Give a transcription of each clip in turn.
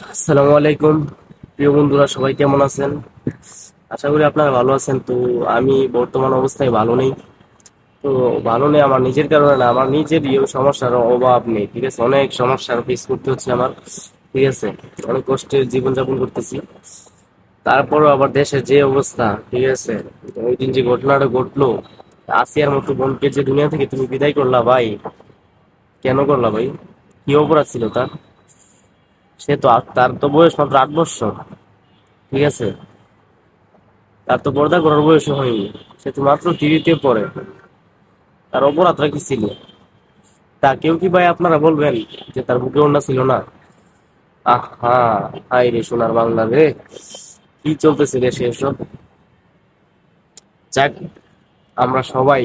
আসসালামু আলাইকুম। প্রিয় বন্ধুরা, সবাই কেমন আছেন? আশা করি আপনারা ভালো আছেন। তো আমি বর্তমান অবস্থায় ভালো নেই। তো ভালো নেই আমার নিজের কারণে না, আমার নিজের সমস্যার অভাব নেই, ঠিক আছে? অনেক সমস্যার ফেস করতে হচ্ছে আমার, ঠিক আছে? অনেক কষ্টের জীবনযাপন করতেছি। তারপরও আবার দেশের যে অবস্থা, ঠিক আছে? ওই দিন যে ঘটনাটা ঘটলো, আসিয়ার মতো বোনকে যে দুনিয়া থেকে তুমি বিদায় করলা ভাই, কেন করলা ভাই? কি অপরাধ ছিল তার? সে তো তার তো বয়স মাত্র আট বছর। ঠিক আছে? তার তো পর্দা করার বয়স হয়নি। সে তো মাত্র টিভিতে পড়ে। তার অপরাধটা কি ছিল। তা কেউ কি ভাই আপনারা বলবেন যে তার বুকে অন্য ছিল না? আহা হাই রে সোনার বাংলা রে। কি চলতেছে দেশে এসব? যাক, আমরা সবাই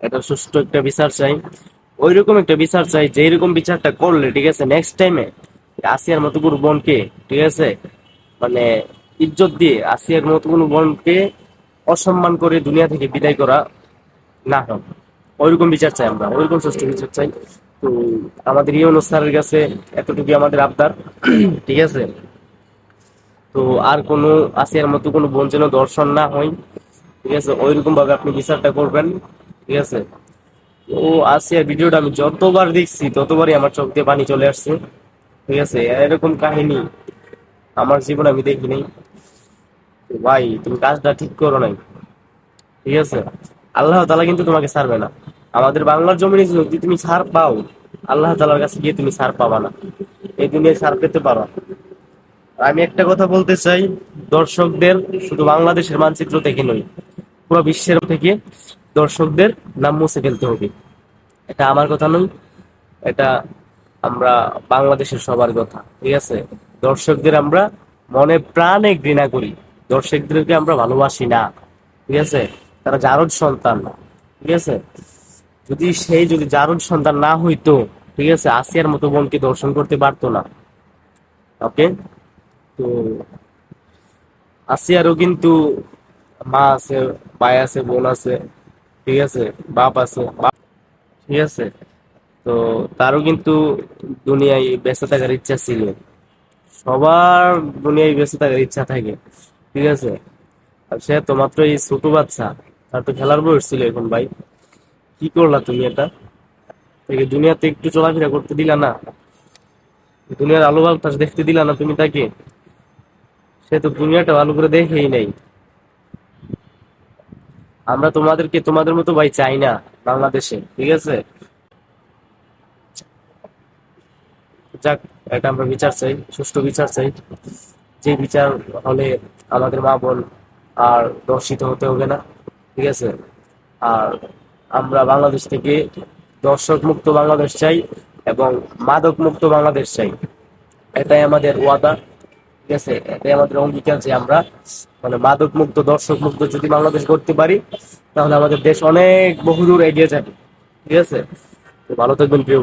এটা সুষ্ঠু একটা বিচার চাই। ওইরকম একটা বিচার চাই যে এরকম বিচারটা করলে, ঠিক আছে? নেক্সট টাইমে আসিয়ার মতো কোনো বোনকে, ঠিক আছে? মানে ইজ্জত দিয়ে আসিয়ার মতো কোনো বোনকে অসম্মান করে দুনিয়া থেকে বিদায় করা না হোক। ওইরকম বিচার চাই আমরা, ওইরকম সুষ্ঠু বিচার চাই। তো আমাদের ইউনো স্যারের কাছে এতটুকু আমাদের আবদার, ঠিক আছে? তো আর কোনো আসিয়ার মতো কোনো বোন যেন দর্শন না হয়, ঠিক আছে? ওইরকম ভাবে আপনি বিচারটা করবেন, ঠিক আছে? ও আসিয়ার ভিডিওটা আমি যতবার দেখছি, ততবারই আমার চোখ দিয়ে পানি চলে আসছে। ঠিক আছে? এরকম কাহিনী আমার জীবন আমি দেখি নাই। ভাই, তুমি কাজটা ঠিক করো নাই। ঠিক আছে? আল্লাহ তালা কিন্তু তোমাকে ছাড়বে না। আমাদের বাংলার জমিনে যদি তুমি ছাড় পাও, আল্লাহ তালার কাছে গিয়ে তুমি ছাড় পাবা না। এই দুনিয়ায় ছাড় পেতে পারো আমি একটা কথা বলতে চাই, দর্শকদের শুধু বাংলাদেশের মানচিত্র থেকে নই পুরো বিশ্বের থেকে দর্শকদের নাম মুছে ফেলতে হবে। এটা আমার কথা নয়, এটা আমরা বাংলাদেশের সবার কথা, ঠিক আছে? দর্শকদের আমরা মনে প্রাণে ঘৃণা করি। দর্শকদেরকে আমরা ভালোবাসি না, ঠিক আছে? তারা জারদ সন্তান, ঠিক আছে? যদি সেই, যদি জারদ সন্তান না হইতো, ঠিক আছে, আসিয়ার মতো বোনকে দর্শন করতে পারতো না। ওকে? তো আসিয়ারও কিন্তু মা আছে, ভাই আছে, বোন আছে, ঠিক আছে? বাপ আছে ঠিক আছে? তো তারও কিন্তু দুনিয়ায় বেঁচে থাকার ইচ্ছা ছিল। সবার দুনিয়ায় বেঁচে থাকার ইচ্ছা থাকে, ঠিক আছে? আর সে তো মাত্র এই ছোট বাচ্চা, তার তো খেলার বয়স ছিল এখন ভাই। কি করলা তুমি এটা? তাকে দুনিয়াতে একটু চলাফেরা করতে দিলা না? দুনিয়ার আলো বাতাস দেখতে দিলা না তুমি তাকে? সে তো দুনিয়াটা ভালো করে দেখেই নাই। আমরা তোমাদেরকে তোমাদের মতো ভাই চাই না বাংলাদেশে, ঠিক আছে? যাক, এটা আমরা বিচার চাই, সুষ্ঠু বিচার চাই। যে বিচার হলে আমাদের মা বোন আর দর্শিত হতে হবে না, ঠিক আছে? আর আমরা বাংলাদেশ থেকে দর্শক মুক্ত বাংলাদেশ চাই এবং মাদক মুক্ত বাংলাদেশ চাই। এটাই আমাদের ওয়াদা, ঠিক আছে? এটাই আমাদের অঙ্গীকার যে আমরা মানে মাদক মুক্ত দর্শক মুক্ত যদি বাংলাদেশ করতে পারি, তাহলে আমাদের দেশ অনেক বহুদূর এগিয়ে যাবে, ঠিক আছে? ভালো থাকবেন, প্রিয়